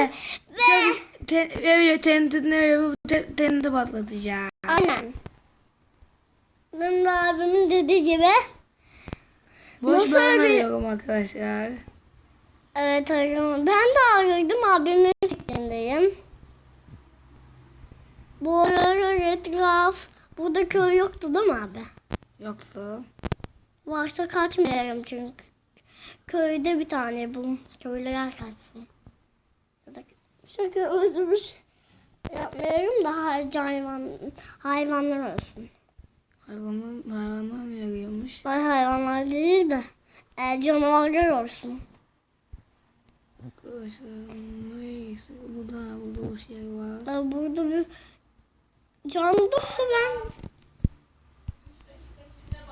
Ve Ve te, evet, TNT'nin evi te- TNT patlatacağım. aynen. Benim abimin dediği gibi. Boş Nasıl ben bir- arkadaşlar. Evet arıyorum. Ben de arıyordum abimin fikrindeyim. Bu aralar etraf. Burada köy yoktu değil mi abi? Yoksa Varsa kaçmayalım çünkü. Köyde bir tane bu. Köylüler kaçsın. Şaka öldürmüş. Yapmayalım da hayvan, hayvanlar olsun. hayvanlar, hayvanlar mı yarıyormuş? Ay hayvanlar değil de e, canavarlar olsun. Arkadaşlar neyse burada burada boş yer var. E, burada bir canlısı ben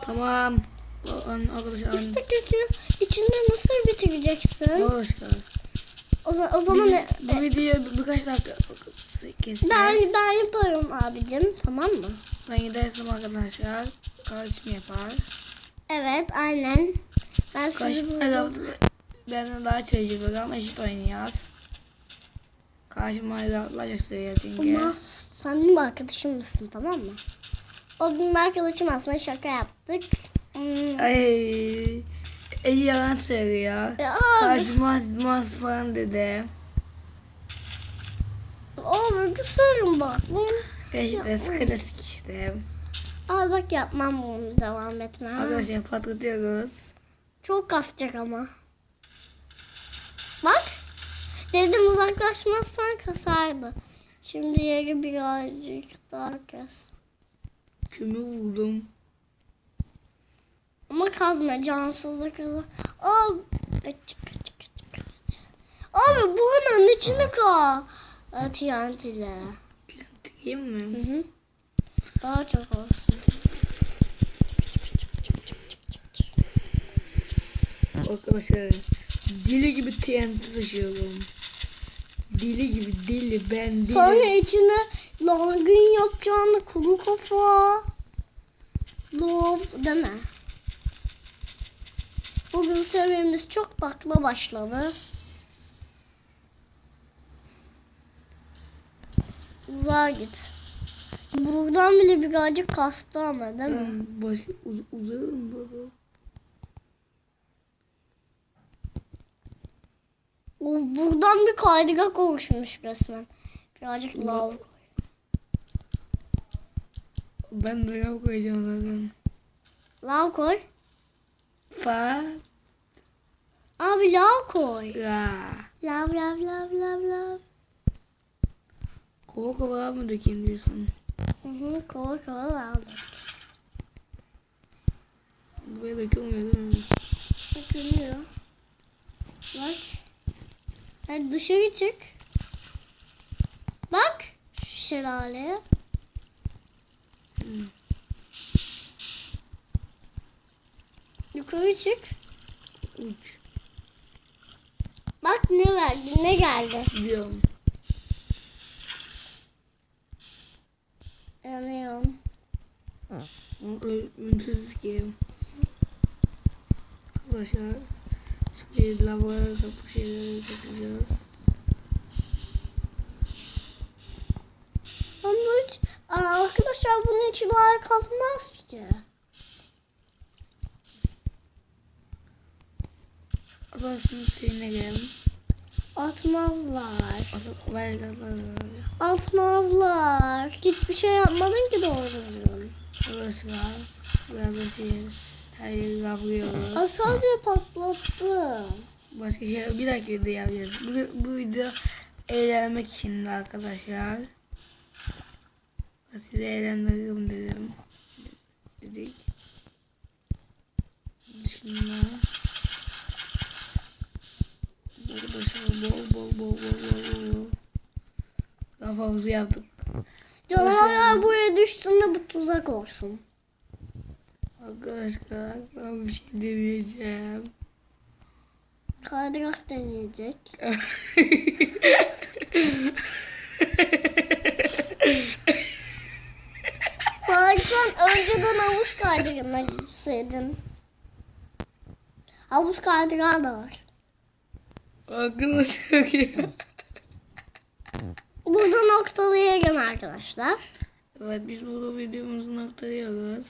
Tamam. Arkadaşlar işte kökü içinde nasıl bitireceksin? boş ver. O, o zaman Biz, e, bu bir- birkaç dakika kesin. ben ben yaparım abicim tamam mı? Ben gidersem arkadaşlar karışım yapar. Evet aynen. Ben sizi Karışım burada... benden daha tecrübeli ama eşit oynuyoruz. Karşıma Minecraft'lar çok seviyor çünkü. Ama sen benim arkadaşım mısın tamam mı? O benim arkadaşım aslında şaka yaptık. Hmm. Ay. Ece yalan söylüyor. Ya abi, Kaçmaz maz falan dedi. abi güzelim bak. Bunu- İşte klasik işte. Al bak yapmam bunu devam etme. Arkadaşlar patlatıyoruz. Çok kasacak ama. Bak. Dedim uzaklaşmazsan kasardı. Şimdi yeri birazcık daha kas. Kömür buldum. Kazma cansızlık. Aa, kaç, kaç, kaç, kaç. Abi bunun içine ka. TNT ile. Değil mi? Hı hı. Daha çok olsun. Arkadaşlar dili gibi TNT taşıyorum. Dili gibi dili ben dili. Sonra içine langın yapacağını kuru kafa. Love deme. Bugün seviyemiz çok takla başladı. Uzağa git. Buradan bile birazcık kastı ama değil mi? Başka uz uzarım burada. O buradan bir kaydırak oluşmuş resmen. Birazcık lav. Ben de yap koyacağım zaten. Lav koy. Fa Abi lav koy. ra. Lav lav lav lav lav. Kova kova mı dökeyim diyorsun? Hı hı koy koy lav. Buraya dökülmüyor değil mi? Dökülüyor. Bak. Hadi dışarı çık. Bak şu şelaleye. Yukarı çık. Uç Bak ne verdi, ne geldi. diyorum. Yanıyorum. Ünsüz ki. Arkadaşlar şimdi laboratuvarda bu şeyleri yapacağız. Ama hiç, arkadaşlar bunun için atmaz ki. Arkadaşlar şeyine gelelim. Atmazlar. Vergiler Atmazlar. Hiçbir şey yapmadın ki doğru düzgün. Arkadaşlar biraz da şey her yeri kavuruyoruz. Aa, sadece patlattı. Başka şey bir dakika video yapacağız. Bu, bu video eğlenmek için de arkadaşlar. Sizi eğlendiririm dedim. Dedik. Dışında. Arkadaşlar bol bol bol bol bol bol. Daha fazla yaptık. Canavarlar buraya düştüğünde bu tuzak olsun. Arkadaşlar ben bir şey deneyeceğim. Kaydırak deneyecek. Bak sen önceden havuz kaydırına gitseydin. Havuz kaydırağı da var. Aklıma çok iyi. Burada noktalayalım arkadaşlar. Evet biz burada videomuzu noktalayalım.